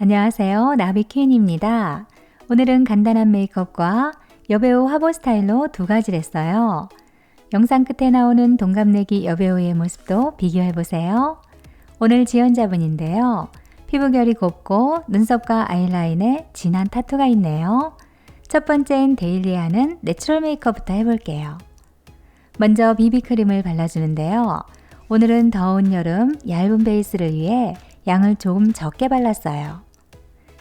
안녕하세요. 나비퀸입니다. 오늘은 간단한 메이크업과 여배우 화보 스타일로 두 가지를 했어요. 영상 끝에 나오는 동갑내기 여배우의 모습도 비교해보세요. 오늘 지원자분인데요. 피부결이 곱고 눈썹과 아이라인에 진한 타투가 있네요. 첫 번째는 데일리하는 내추럴 메이크업부터 해볼게요. 먼저 비비크림을 발라주는데요. 오늘은 더운 여름 얇은 베이스를 위해 양을 조금 적게 발랐어요.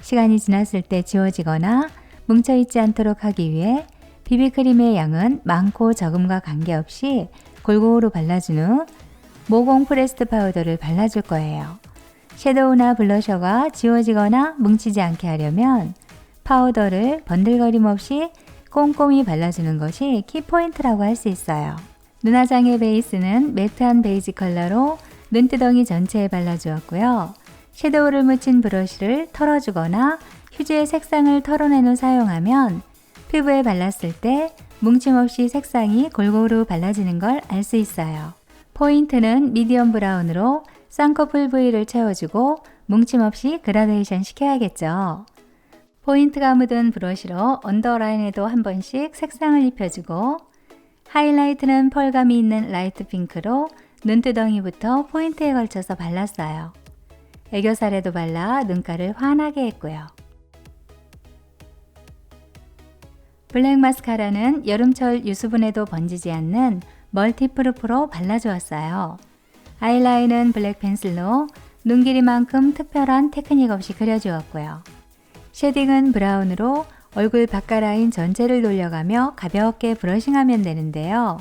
시간이 지났을 때 지워지거나 뭉쳐있지 않도록 하기 위해 비비크림의 양은 많고 적음과 관계없이 골고루 발라준 후 모공 프레스트 파우더를 발라줄 거예요. 섀도우나 블러셔가 지워지거나 뭉치지 않게 하려면 파우더를 번들거림 없이 꼼꼼히 발라주는 것이 키포인트라고 할 수 있어요. 눈화장의 베이스는 매트한 베이지 컬러로 눈두덩이 전체에 발라주었고요. 섀도우를 묻힌 브러쉬를 털어주거나 휴지의 색상을 털어낸 후 사용하면 피부에 발랐을 때 뭉침 없이 색상이 골고루 발라지는 걸 알 수 있어요. 포인트는 미디엄 브라운으로 쌍꺼풀 부위를 채워주고 뭉침 없이 그라데이션 시켜야겠죠. 포인트가 묻은 브러쉬로 언더라인에도 한 번씩 색상을 입혀주고 하이라이트는 펄감이 있는 라이트 핑크로 눈두덩이부터 포인트에 걸쳐서 발랐어요. 애교살에도 발라 눈가를 환하게 했고요. 블랙 마스카라는 여름철 유수분에도 번지지 않는 멀티프루프로 발라주었어요. 아이라인은 블랙 펜슬로 눈 길이만큼 특별한 테크닉 없이 그려주었고요. 쉐딩은 브라운으로 얼굴 바깥라인 전체를 돌려가며 가볍게 브러싱하면 되는데요.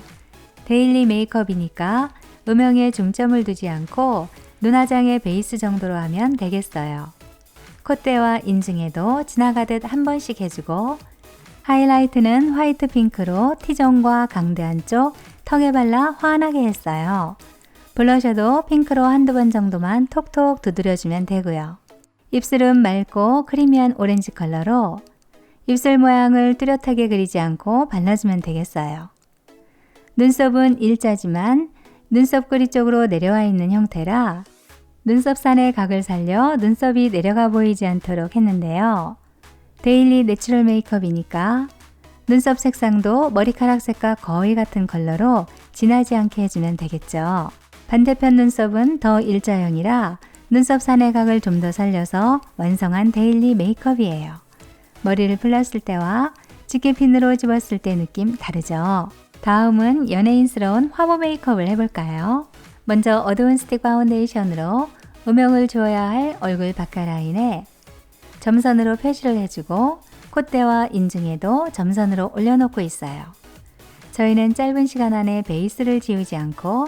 데일리 메이크업이니까 음영에 중점을 두지 않고 눈화장의 베이스 정도로 하면 되겠어요. 콧대와 인중에도 지나가듯 한 번씩 해주고 하이라이트는 화이트 핑크로 T존과 강대 한 쪽 턱에 발라 환하게 했어요. 블러셔도 핑크로 한두 번 정도만 톡톡 두드려주면 되고요. 입술은 맑고 크리미한 오렌지 컬러로 입술 모양을 뚜렷하게 그리지 않고 발라주면 되겠어요. 눈썹은 일자지만 눈썹 그리 쪽으로 내려와 있는 형태라 눈썹산의 각을 살려 눈썹이 내려가 보이지 않도록 했는데요. 데일리 내추럴 메이크업이니까 눈썹 색상도 머리카락 색과 거의 같은 컬러로 진하지 않게 해주면 되겠죠. 반대편 눈썹은 더 일자형이라 눈썹 산의 각을 좀 더 살려서 완성한 데일리 메이크업이에요. 머리를 풀렀을 때와 집게핀으로 집었을 때 느낌 다르죠? 다음은 연예인스러운 화보 메이크업을 해볼까요? 먼저 어두운 스틱 파운데이션으로 음영을 주어야 할 얼굴 바깥 라인에 점선으로 표시를 해주고 콧대와 인중에도 점선으로 올려놓고 있어요. 저희는 짧은 시간 안에 베이스를 지우지 않고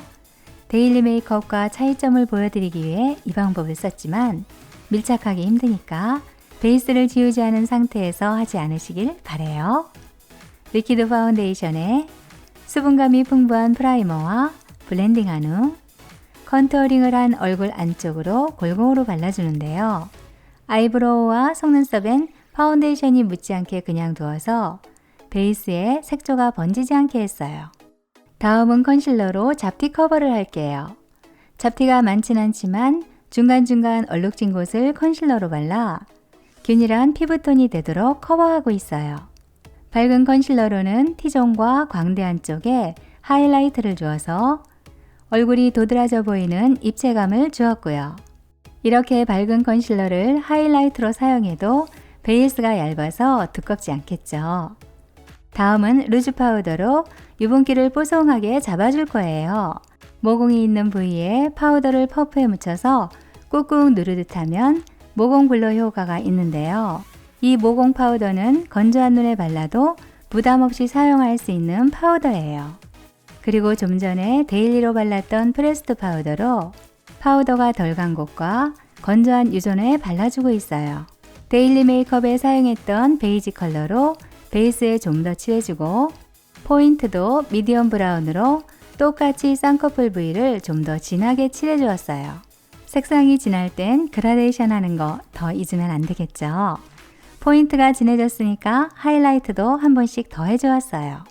데일리 메이크업과 차이점을 보여드리기 위해 이 방법을 썼지만 밀착하기 힘드니까 베이스를 지우지 않은 상태에서 하지 않으시길 바래요. 리퀴드 파운데이션에 수분감이 풍부한 프라이머와 블렌딩한 후 컨투어링을 한 얼굴 안쪽으로 골고루 발라주는데요. 아이브로우와 속눈썹엔 파운데이션이 묻지 않게 그냥 두어서 베이스에 색조가 번지지 않게 했어요. 다음은 컨실러로 잡티 커버를 할게요. 잡티가 많진 않지만 중간중간 얼룩진 곳을 컨실러로 발라 균일한 피부톤이 되도록 커버하고 있어요. 밝은 컨실러로는 T존과 광대 안 쪽에 하이라이트를 주어서 얼굴이 도드라져 보이는 입체감을 주었고요. 이렇게 밝은 컨실러를 하이라이트로 사용해도 베이스가 얇아서 두껍지 않겠죠. 다음은 루즈 파우더로 유분기를 뽀송하게 잡아줄 거예요. 모공이 있는 부위에 파우더를 퍼프에 묻혀서 꾹꾹 누르듯 하면 모공 블러 효과가 있는데요. 이 모공 파우더는 건조한 눈에 발라도 부담 없이 사용할 수 있는 파우더예요. 그리고 좀 전에 데일리로 발랐던 프레스트 파우더로 파우더가 덜 간 곳과 건조한 유존에 발라주고 있어요. 데일리 메이크업에 사용했던 베이지 컬러로 베이스에 좀 더 칠해주고 포인트도 미디엄 브라운으로 똑같이 쌍꺼풀 부위를 좀 더 진하게 칠해주었어요. 색상이 진할 땐 그라데이션 하는 거 더 잊으면 안 되겠죠. 포인트가 진해졌으니까 하이라이트도 한 번씩 더 해주었어요.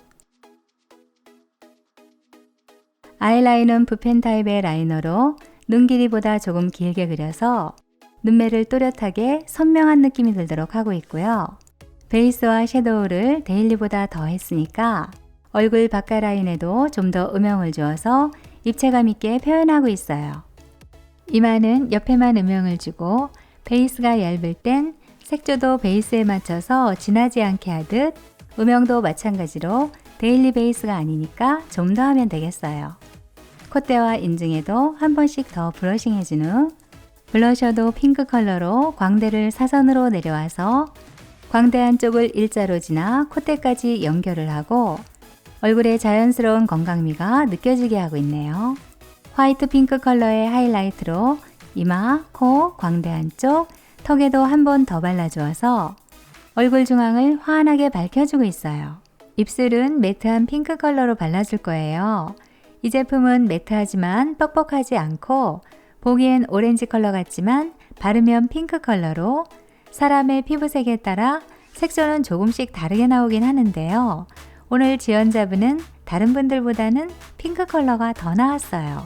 아이라인은 붓펜 타입의 라이너로 눈 길이보다 조금 길게 그려서 눈매를 또렷하게 선명한 느낌이 들도록 하고 있고요. 베이스와 섀도우를 데일리보다 더 했으니까 얼굴 바깥 라인에도 좀 더 음영을 주어서 입체감 있게 표현하고 있어요. 이마는 옆에만 음영을 주고 베이스가 얇을 땐 색조도 베이스에 맞춰서 진하지 않게 하듯 음영도 마찬가지로 데일리 베이스가 아니니까 좀 더 하면 되겠어요. 콧대와 인중에도 한 번씩 더 브러싱 해준 후 블러셔도 핑크 컬러로 광대를 사선으로 내려와서 광대 한쪽을 일자로 지나 콧대까지 연결을 하고 얼굴에 자연스러운 건강미가 느껴지게 하고 있네요. 화이트 핑크 컬러의 하이라이트로 이마, 코, 광대 한쪽, 턱에도 한 번 더 발라주어서 얼굴 중앙을 환하게 밝혀주고 있어요. 입술은 매트한 핑크 컬러로 발라줄 거예요. 이 제품은 매트하지만 뻑뻑하지 않고 보기엔 오렌지 컬러 같지만 바르면 핑크 컬러로 사람의 피부색에 따라 색조는 조금씩 다르게 나오긴 하는데요. 오늘 지원자분은 다른 분들보다는 핑크 컬러가 더 나왔어요.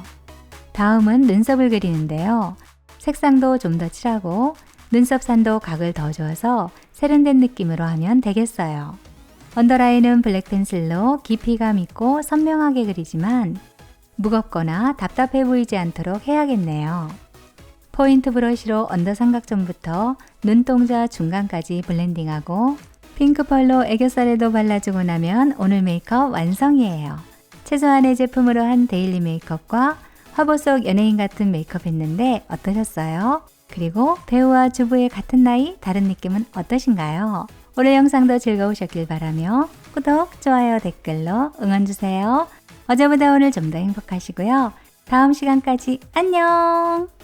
다음은 눈썹을 그리는데요. 색상도 좀 더 칠하고 눈썹 산도 각을 더 줘서 세련된 느낌으로 하면 되겠어요. 언더라인은 블랙 펜슬로 깊이감 있고 선명하게 그리지만 무겁거나 답답해 보이지 않도록 해야겠네요. 포인트 브러쉬로 언더 삼각존부터 눈동자 중간까지 블렌딩하고 핑크 펄로 애교살에도 발라주고 나면 오늘 메이크업 완성이에요. 최소한의 제품으로 한 데일리 메이크업과 화보 속 연예인 같은 메이크업 했는데 어떠셨어요? 그리고 배우와 주부의 같은 나이, 다른 느낌은 어떠신가요? 오늘 영상도 즐거우셨길 바라며 구독, 좋아요, 댓글로 응원주세요. 어제보다 오늘 좀 더 행복하시고요. 다음 시간까지 안녕!